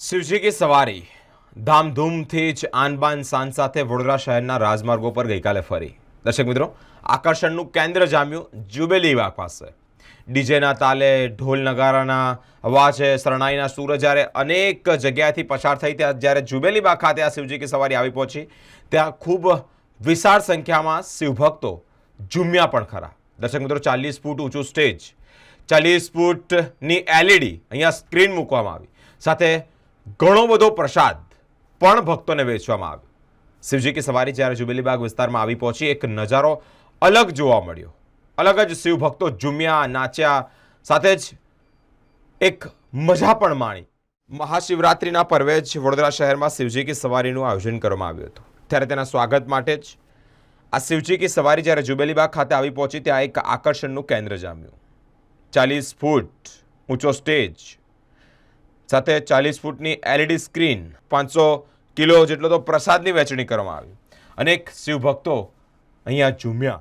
શિવજી કી સવારી ધામધૂમથી જ આનબાન સાંજ સાથે વડોદરા શહેરના રાજમાર્ગો પર ગઈકાલે ફરી. દર્શક મિત્રો, આકર્ષણનું કેન્દ્ર જામ્યું જુબેલી બાગ પાસે. ડીજેના તાલે ઢોલ નગારાના અવાજે શરણાઈના સૂર જ્યારે અનેક જગ્યાએથી પસાર થઈ ત્યાં જ્યારે જુબેલી બાગ ખાતે આ શિવજી સવારી આવી પહોંચી, ત્યાં ખૂબ વિશાળ સંખ્યામાં શિવભક્તો ઝૂમ્યા પણ ખરા. દર્શક મિત્રો, ચાલીસ ફૂટ ઊંચું સ્ટેજ, ચાલીસ ફૂટની એલઈડી અહીંયા સ્ક્રીન મૂકવામાં આવી. સાથે ઘણો બધો પ્રસાદ પણ ભક્તોને વેચવામાં આવ્યો. શિવજી કી સવારી જ્યારે જુબેલીબાગ વિસ્તારમાં આવી પહોંચી, એક નજારો અલગ જોવા મળ્યો. અલગ જ શિવ ભક્તો ઝૂમ્યા, નાચ્યા, સાથે જ એક મજા પણ માણી. મહાશિવરાત્રિના પર્વે જ વડોદરા શહેરમાં શિવજી કી સવારીનું આયોજન કરવામાં આવ્યું હતું. ત્યારે તેના સ્વાગત માટે જ આ શિવજી કી સવારી જ્યારે જુબેલીબાગ ખાતે આવી પહોંચી, ત્યાં એક આકર્ષણનું કેન્દ્ર જામ્યું. ચાલીસ ફૂટ ઊંચો સ્ટેજ સાથે ચાલીસ ફૂટની એલઈડી સ્ક્રીન પાંચસો કિલો જેટલો તો પ્રસાદની વહેંચણી કરવામાં આવી. અનેક શિવભક્તો અહીંયા ઝૂમ્યા.